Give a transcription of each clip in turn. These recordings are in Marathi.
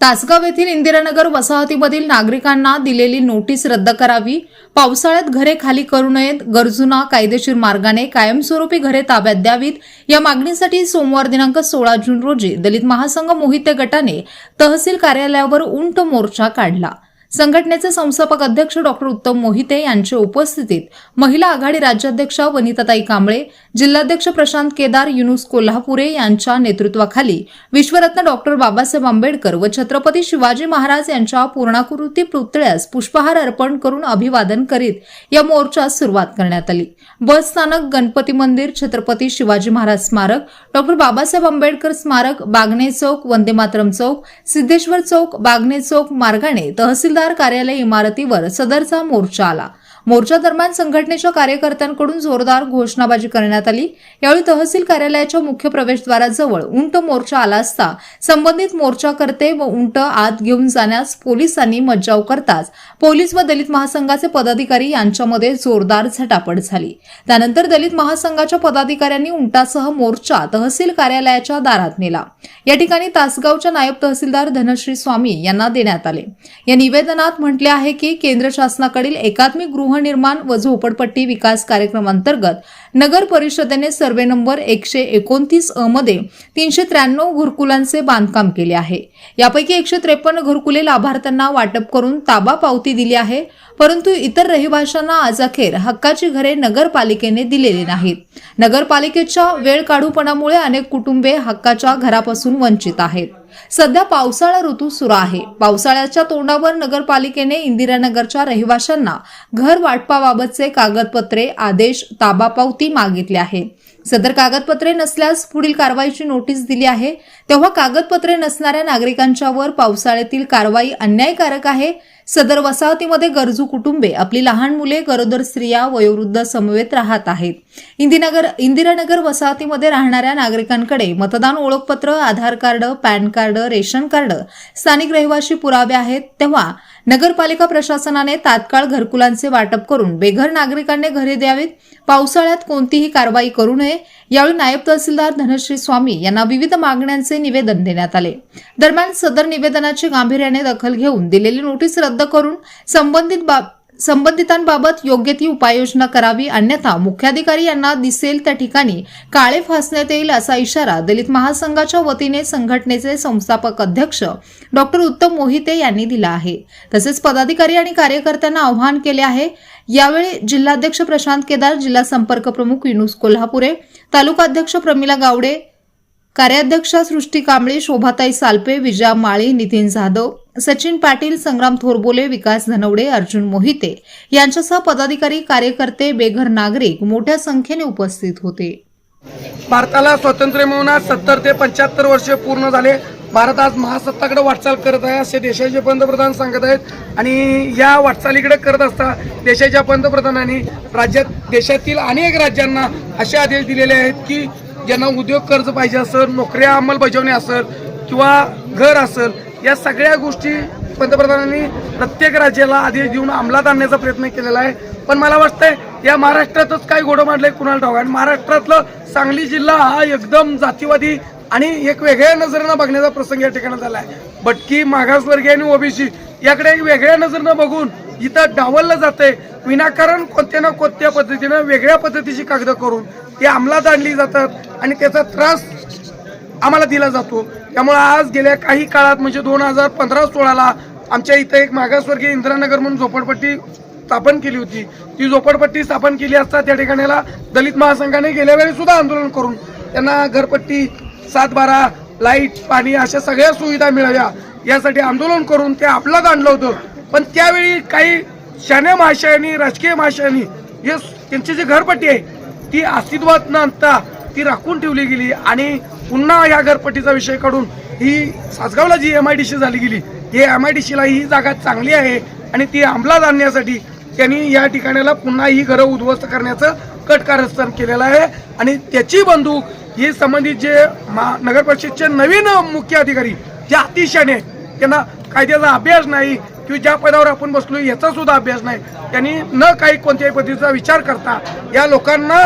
तासगाव येथील इंदिरानगर वसाहतीमधील नागरिकांना दिलेली नोटीस रद्द करावी. पावसाळ्यात घरे खाली करू नयेत. गरजूंना कायदेशीर मार्गाने कायमस्वरूपी घरे ताब्यात द्यावीत. या मागणीसाठी सोमवार दिनांक सोळा जून रोजी दलित महासंघ मोहिते गटाने तहसील कार्यालयावर उंट मोर्चा काढला. संघटनेचे संस्थापक अध्यक्ष डॉक्टर उत्तम मोहिते यांच्या उपस्थितीत महिला आघाडी राज्याध्यक्षा वनिताताई कांबळे जिल्हाध्यक्ष प्रशांत केदार युनुस कोल्हापुरे यांच्या नेतृत्वाखाली विश्वरत्न डॉक्टर बाबासाहेब आंबेडकर व छत्रपती शिवाजी महाराज यांच्या पूर्णाकृती पुतळ्यास पुष्पहार अर्पण करून अभिवादन करीत या मोर्चास सुरुवात करण्यात आली. बस स्थानक गणपती मंदिर छत्रपती शिवाजी महाराज स्मारक डॉक्टर बाबासाहेब आंबेडकर स्मारक बागणे चौक वंदे मातरम चौक सिद्धेश्वर चौक बागणे चौक मार्गाने तहसीलदार कार्यालय इमारतीवर सदरचा मोर्चा आला. मोर्चा दरम्यान संघटनेच्या कार्यकर्त्यांकडून जोरदार घोषणाबाजी करण्यात आली. यावेळी तहसील कार्यालयाच्या मुख्य प्रवेशद्वाराजवळ उंट मोर्चा आला असता संबंधित मोर्चाकर्ते व उंट आत घेऊन जाण्यास पोलिसांनी मज्जाव करताच पोलीस व दलित महासंघाचे पदाधिकारी यांच्यामध्ये जोरदार झटापट झाली. त्यानंतर दलित महासंघाच्या पदाधिकाऱ्यांनी उंटासह मोर्चा तहसील कार्यालयाच्या दारात नेला. या ठिकाणी तासगावच्या नायब तहसीलदार धनश्री स्वामी यांना देण्यात आले. या निवेदनात म्हटले आहे की केंद्र शासनाकडील एकात्मिक गृहनिर्माण व झोपडपट्टी विकास कार्यक्रमांतर्गत नगर परिषदेने सर्वे नंबर एकशे एकोणतीस अ मध्ये तीनशे त्र्याण्णव घरकुलांचे बांधकाम केले आहे. यापैकी एकशे त्रेपन्न घरकुले लाभार्थ्यांना वाटप करून ताबा पावती दिली आहे परंतु इतर रहिवाशांना आजअखेर हक्काची घरे नगरपालिकेने दिलेली नाहीत. नगरपालिकेच्या वेळ काढूपणामुळे अनेक कुटुंबे हक्काच्या घरापासून वंचित आहेत. सध्या पावसाळा ऋतू सुरू आहे. पावसाळ्याच्या तोंडावर नगरपालिकेने इंदिरानगरच्या रहिवाशांना घर वाटपाबाबतचे कागदपत्रे आदेश ताबा पावती मागितले आहे सदर कागदपत्रे नसल्यास पुढील कारवाईची नोटीस दिली आहे. तेव्हा कागदपत्रे नसणाऱ्या नागरिकांच्यावर पावसाळ्यातील कारवाई अन्यायकारक आहे. सदर वसाहतीमध्ये गरजू कुटुंबे आपली लहान मुले गरोदर स्त्रिया वयोवृद्ध समवेत राहत आहेत. इंदिनगर इंदिरानगर वसाहतीमध्ये राहणाऱ्या नागरिकांकडे मतदान ओळखपत्र Aadhaar card PAN card ration card स्थानिक रहिवाशी पुरावे आहेत. तेव्हा नगरपालिका प्रशासनाने तात्काळ घरकुलांचे वाटप करून बेघर नागरिकांनी घरे द्यावीत. पावसाळ्यात कोणतीही कारवाई करू नये. यावेळी नायब तहसीलदार धनश्री स्वामी यांना विविध मागण्यांचे निवेदन देण्यात आले. दरम्यान सदर निवेदनाची गांभीर्याने दखल घेऊन दिलेली नोटीस रद्द करून संबंधित बाब संबंधितांबाबत योग्य ती उपाययोजना करावी अन्यथा मुख्याधिकारी यांना दिसेल त्या ठिकाणी काळे फासण्यात येईल असा इशारा दलित महासंघाच्या वतीने संघटनेचे संस्थापक अध्यक्ष डॉक्टर उत्तम मोहिते यांनी दिला आहे. तसेच पदाधिकारी आणि कार्यकर्त्यांना आवाहन केले आहे. यावेळी जिल्हाध्यक्ष प्रशांत केदार जिल्हा संपर्क प्रमुख युनुस कोल्हापुरे तालुकाध्यक्ष प्रमिला गावडे कार्याध्यक्षा सृष्टी कांबळे शोभाताई सालपे विजया माळी नितीन जाधव सचिन पाटील संग्राम थोरबोले विकास धनवडे अर्जुन मोहिते यांच्यासह पदाधिकारी कार्यकर्ते बेघर नागरिक मोठ्या संख्येने उपस्थित होते. भारताला स्वातंत्र्य मिळून सत्तर ते पंच्याहत्तर वर्ष पूर्ण झाले. भारत आज महासत्ताकडे वाटचाल करत आहे असे देशाचे पंतप्रधान सांगत आहेत. आणि या वाटचालीकडे करत असता देशाच्या पंतप्रधानांनी राज्यात देशातील अनेक राज्यांना असे आदेश दिलेले आहेत की ज्यांना उद्योग कर्ज पाहिजे असेल नोकऱ्या अंमलबजावणी असेल किंवा घर असेल या सगळ्या गोष्टी पंतप्रधानांनी प्रत्येक राज्याला आदेश देऊन अंमलात आणण्याचा प्रयत्न केलेला आहे. पण मला वाटतंय या महाराष्ट्रातच काय घोडं मांडलंय कुणाला ठाऊक? आणि महाराष्ट्रातलं सांगली जिल्हा हा एकदम जातीवादी आणि एक वेगळ्या नजरेनं बघण्याचा प्रसंग या ठिकाणी झाला आहे भटकी मागासवर्गीय आणि ओबीसी याकडे एक वेगळ्या नजरेनं बघून इथं डावललं जाते विनाकारण कोणत्या ना कोणत्या पद्धतीनं वेगळ्या पद्धतीची कागदं करून ती अंमलात आणली जातात आणि त्याचा त्रास आम्हाला दिला जातो. त्यामुळे आज गेल्या काही काळात म्हणजे दोन हजार पंधरा सोळाला आमच्या इथं एक मागासवर्गीय इंदिरानगर म्हणून झोपडपट्टी स्थापन केली होती. ती झोपडपट्टी स्थापन केली असता त्या ठिकाणाला दलित महासंघाने गेल्या वेळी सुद्धा आंदोलन करून त्यांना घरपट्टी सात बारा लाइट पाणी अशा सगळ्या सुविधा मिळाव्या यासाठी आंदोलन करून ते आपलाच आणलं होतं. पण त्यावेळी काही शाण्या महाशयांनी राजकीय महाशयांनी हे त्यांची जी घरपट्टी आहे ती अस्तित्वात न आणता ती राखून ठेवली गेली आणि पुन्हा या घरपट्टीचा विषय काढून ही सासगावला जी एम आय डी सी झाली गेली हे एम आय डी सीला ही जागा चांगली आहे आणि ती अंमलात आणण्यासाठी त्यांनी या ठिकाणाला पुन्हा ही घरं उद्ध्वस्त करण्याचं कट कारस्थान केलेलं आहे. आणि त्याची बंदूक ही संबंधित जे मा- नगर परिषदचे नवीन मुख्य अधिकारी जे अतिशहाणे आहेत त्यांना कायद्याचा अभ्यास नाही किंवा ज्या पदावर आपण बसलो याचा सुद्धा अभ्यास नाही. त्यांनी न काही कोणत्याही पद्धतीचा विचार करता या लोकांना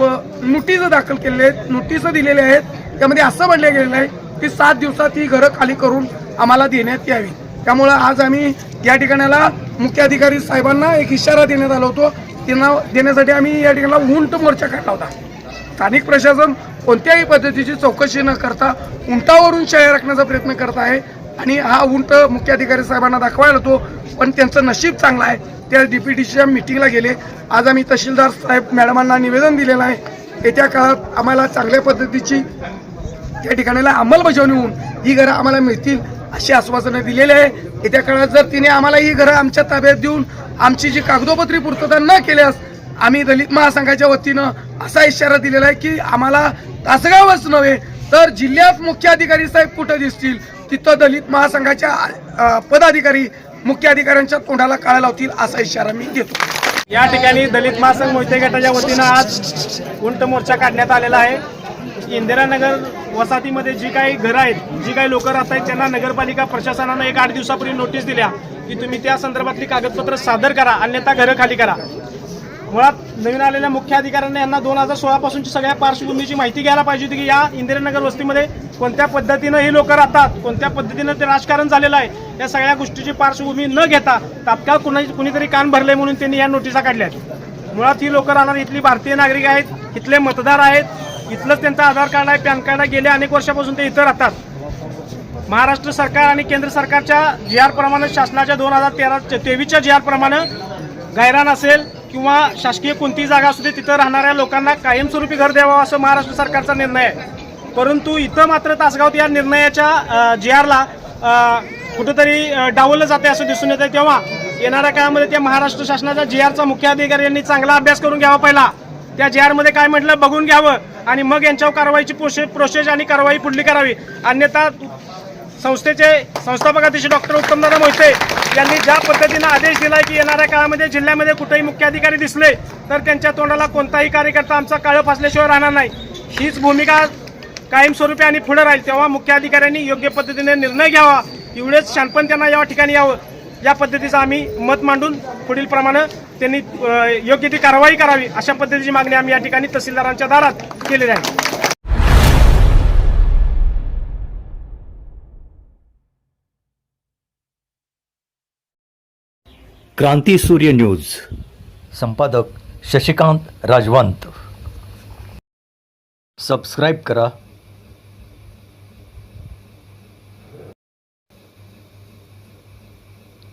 नोटीस दाखल केलेले आहेत नोटीस दिलेले आहेत. त्यामध्ये असं म्हणलं गेलेलं आहे की सात दिवसात ही घरं खाली करून आम्हाला देण्यात यावी. त्यामुळं आज आम्ही या ठिकाणाला मुख्य अधिकारी साहेबांना एक इशारा देण्यात आला होतो. त्यांना देण्यासाठी आम्ही या ठिकाणाला उंट मोर्चा काढला होता. स्थानिक प्रशासन कोणत्याही पद्धतीची चौकशी न करता उंटावरून शाळा राखण्याचा प्रयत्न करत आहे आणि हा उंट मुख्य अधिकारी साहेबांना दाखवायला होतो पण त्यांचं नशीब चांगलं आहे. त्या डीपीटीच्या मिटिंगला गेले. आज आम्ही तहसीलदार साहेब मॅडमांना निवेदन दिलेलं आहे. येत्या काळात आम्हाला चांगल्या पद्धतीची त्या ठिकाणीला अंमलबजावणी होऊन ही घरं आम्हाला मिळतील अशी आश्वासनं दिलेली आहे. येत्या काळात जर तिने आम्हाला ही घरं आमच्या ताब्यात देऊन आमची जी कागदोपत्री पूर्तता न केल्यास आम्ही दलित महासंघाच्या वतीनं असा इशारा दिलेला आहे की आम्हाला तासगावच नव्हे तर जिल्ह्यात मुख्य अधिकारी साहेब कुठं दिसतील? तिथं दलित महासंघाच्या पदाधिकारी मुख्य अधिकाऱ्यांच्या तोंडाला काळा लावतील असा इशारा मी देतो या ठिकाणी दलित महासंघ मोहिते गटाच्या वतीनं आज उंट मोर्चा काढण्यात आलेला आहे. इंदिरानगर वसाहतीमध्ये जी काही घरं आहेत जी काही लोक राहत आहेत त्यांना नगरपालिका प्रशासनानं एक आठ दिवसापूर्वी नोटीस दिल्या की तुम्ही त्या संदर्भातली कागदपत्र सादर करा अन्यथा घरं खाली करा. मुळात नवीन आलेल्या मुख्य अधिकाऱ्यांना यांना दोन हजार सोळापासूनची सगळ्या पार्श्वभूमीची माहिती घ्यायला पाहिजे होती की या इंदिरानगर वस्तीमध्ये कोणत्या पद्धतीनं ही लोक राहतात कोणत्या पद्धतीनं ते राजकारण झालेलं आहे या सगळ्या गोष्टीची पार्श्वभूमी न घेता तात्काळ कुणा कुणीतरी कान भरले म्हणून त्यांनी या नोटिसा काढल्या आहेत मुळात ही लोक राहणार इथली भारतीय नागरिक आहेत इथले मतदार आहेत इथलंच त्यांचं आधार कार्ड आहे पॅन कार्ड आहे. गेल्या अनेक वर्षापासून ते इथं राहतात. महाराष्ट्र सरकार आणि केंद्र सरकारच्या जी आरप्रमाणे शासनाच्या दोन हजार तेरा तेवीसच्या जी आर प्रमाणे गायरान असेल किंवा शासकीय कोणतीही जागा असू दे तिथं राहणाऱ्या लोकांना कायमस्वरूपी घर द्यावं असं महाराष्ट्र सरकारचा निर्णय आहे. परंतु इथं मात्र तासगाव या निर्णयाच्या जी आरला कुठंतरी डावलं डावललं जाते असं दिसून येतं तेव्हा येणाऱ्या काळामध्ये त्या महाराष्ट्र शासनाच्या जी आरचा मुख्य अधिकारी यांनी चांगला अभ्यास करून घ्यावा पहिला. त्या जी आरमध्ये काय म्हटलं? बघून घ्यावं. आणि मग यांच्यावर कारवाईची प्रोसेस प्रोसेस आणि कारवाई पुढली करावी. अन्यथा संस्थेचे संस्थापक अध्यक्ष डॉक्टर उत्तमदादा मोहिते यांनी ज्या पद्धतीनं आदेश दिलाय की येणाऱ्या काळामध्ये जिल्ह्यामध्ये कुठेही मुख्याधिकारी दिसले तर त्यांच्या तोंडाला कोणताही कार्यकर्ता आमचा काळं फासल्याशिवाय राहणार नाही. हीच भूमिका कायमस्वरूपी आणि पुढे राहील. तेव्हा मुख्याधिकाऱ्यांनी योग्य पद्धतीने निर्णय घ्यावा. एवढेच शानपण त्यांना या ठिकाणी यावं. या पद्धतीचं आम्ही मत मांडून पुढील प्रमाणे त्यांनी योग्य ती कारवाई करावी अशा पद्धतीची मागणी आम्ही या ठिकाणी तहसीलदारांच्या दारात केलेली आहे. क्रांती सूर्य न्यूज. संपादक शशिकांत राजवंत. सबस्क्राईब करा.